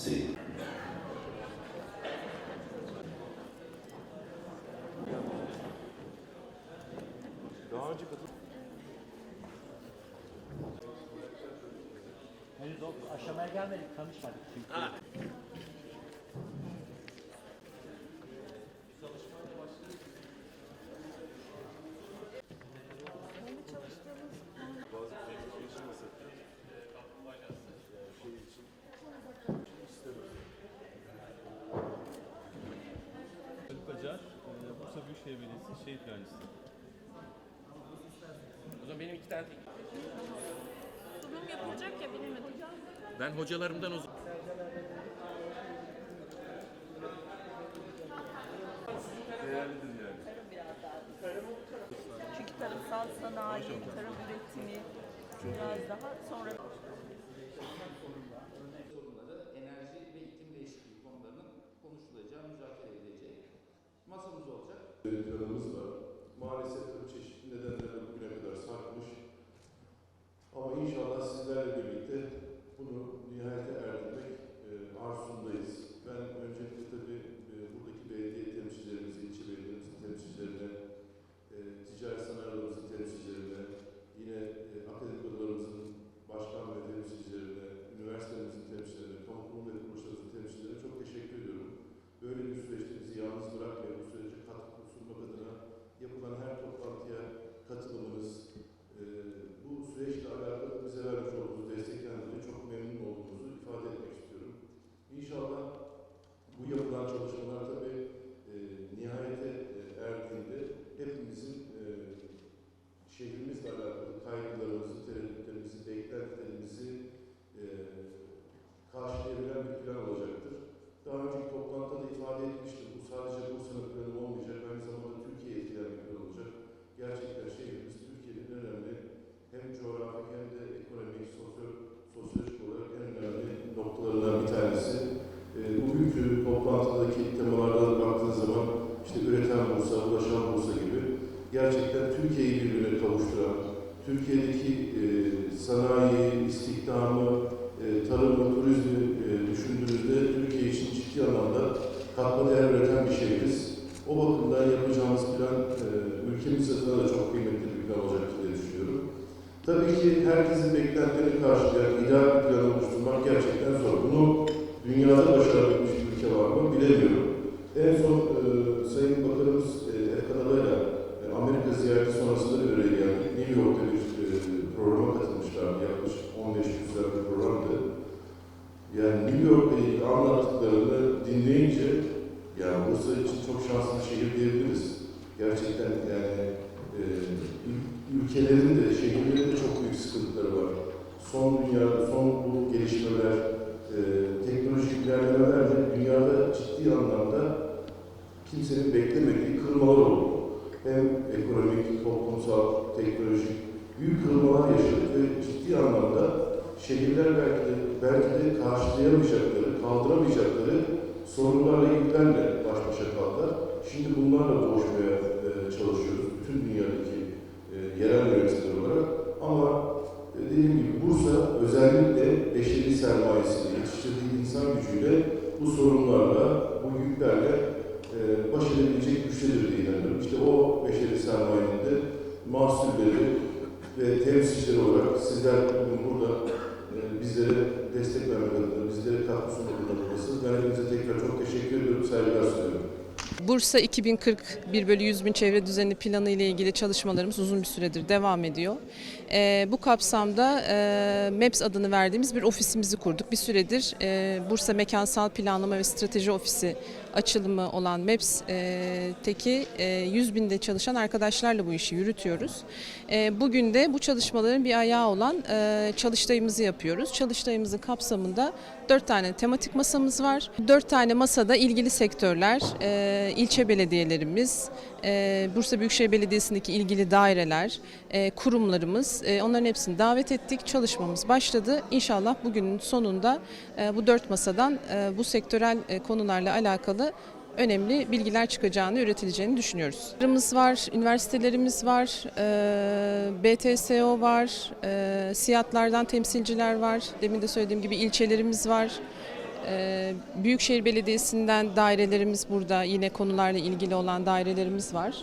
See. Daha önce katıl Henüz o aşamaya gelmedik, tanışmadık çünkü. bazı teknik yaşamasak da şey için istemez. Haluk Acar, e, Bursa Büyükşehir Belediyesi şehir plancısı. O zaman benim iki tane Sunum yapılacak ya bilemedim. Ben hocalarımdan uzun. Değerlidir yani. Çünkü tarımsal sanayi, tarım üretimi biraz daha sonra planımız var. Maalesef tabii çeşitli nedenlerle bugüne kadar sarkmış. Ama inşallah sizlerle birlikte bunu nihayete erdirmek e, arzusundayız. Ben öncelikle tabii e, buradaki belediye temsilcilerimizi, ilçe belediyemizin temsilcilerine, e, ticaret sanayilerimizin temsilcilerine, yine e, akademik odalarımızın başkan ve temsilcilerine, üniversitemizin temsilcilerine, kamu kurum ve kuruluşlarımızın temsilcilerine çok teşekkür ediyorum. Böyle bir süreçte bizi yalnız bırakmayıp bu sürece katkı sunmak adına yapılan her toplantıya katılımınız, e, bu süreçle alakalı bize vermiş olduğunuz destekten dolayı çok memnun olduğumuzu ifade etmek istiyorum. İnşallah bu yapılan çalışmalar tabii e, nihayete e, erdiğinde hepimizin e, şehrimizle alakalı kaygılarımızı, tereddütlerimizi, beklentilerimizi e, karşılayabilen bir plan olacaktır. Daha önceki toplantıda da ifade etmiştim. Bu sadece Bursa'nın planı olmayacak. Aynı zamanda Türkiye'yi etkileyen bir plan olacak. Gerçekten şehrimiz Türkiye'nin en önemli hem coğrafik hem de ekonomik, sosyo, sosyolojik olarak en önemli noktalarından bir tanesi. E, bugünkü toplantıdaki temalardan baktığınız zaman işte üreten Bursa, ulaşan Bursa gibi gerçekten Türkiye'yi birbirine kavuşturan, Türkiye'deki e, sanayi, istihdamı, e, tarımı, turizmi e, düşündüğünüzde Türkiye için ciddi anlamda katma değer üreten bir şehriz. O bakımdan yapacağımız plan e, ülkemiz adına da çok kıymetli bir plan olacaktır diye düşünüyorum. Tabii ki herkesin beklentilerini karşılayan ideal bir plan oluşturmak gerçekten zor. Bunu dünyada başarabilmiş bir ülke var mı bilemiyorum. En son e, Sayın Bakanımız anlattıklarını dinleyince yani Bursa için çok şanslı bir şehir diyebiliriz. Gerçekten yani e, ül- ülkelerin de şehirlerin de çok büyük sıkıntıları var. Son dünyada, son bu gelişmeler, e, teknolojik ilerlemelerle dünyada ciddi anlamda kimsenin beklemediği kırılmalar oldu. Hem ekonomik, toplumsal, teknolojik büyük kırılmalar yaşadık ve ciddi anlamda şehirler belki de, belki de karşılayamayacakları, kaldıramayacakları sorunlarla yüklerle baş başa kaldılar. Şimdi bunlarla boğuşmaya e, çalışıyoruz. Bütün dünyadaki e, yerel yönetimler olarak. Ama e, dediğim gibi Bursa özellikle beşeri sermayesiyle, yetiştirdiği insan gücüyle bu sorunlarla, bu yüklerle e, baş edebilecek güçtedir diye inanıyorum. İşte o beşeri sermayenin de mahsulleri ve temsilcileri olarak sizler bugün burada bizlere destek vermek adına, bizlere katkı sunmak adına buradasınız. Ben hepinize tekrar çok teşekkür ediyorum, saygılar sunuyorum. Bursa 2040 1 bölü 100 bin çevre düzeni planı ile ilgili çalışmalarımız uzun bir süredir devam ediyor. Ee, bu kapsamda e, MEPS adını verdiğimiz bir ofisimizi kurduk. Bir süredir e, Bursa Mekansal Planlama ve Strateji Ofisi açılımı olan MEPS'teki e, 100 binde çalışan arkadaşlarla bu işi yürütüyoruz. E, bugün de bu çalışmaların bir ayağı olan e, çalıştayımızı yapıyoruz. Çalıştayımızın kapsamında 4 tane tematik masamız var. 4 tane masada ilgili sektörler, e, ilçe belediyelerimiz, e, Bursa Büyükşehir Belediyesi'ndeki ilgili daireler, e, kurumlarımız e, onların hepsini davet ettik. Çalışmamız başladı. İnşallah bugünün sonunda e, bu dört masadan e, bu sektörel e, konularla alakalı önemli bilgiler çıkacağını, üretileceğini düşünüyoruz. Kurumlarımız var, üniversitelerimiz var, e, BTSO var, e, SİAD'lardan temsilciler var, demin de söylediğim gibi ilçelerimiz var. Ee, Büyükşehir Belediyesi'nden dairelerimiz burada. Yine konularla ilgili olan dairelerimiz var.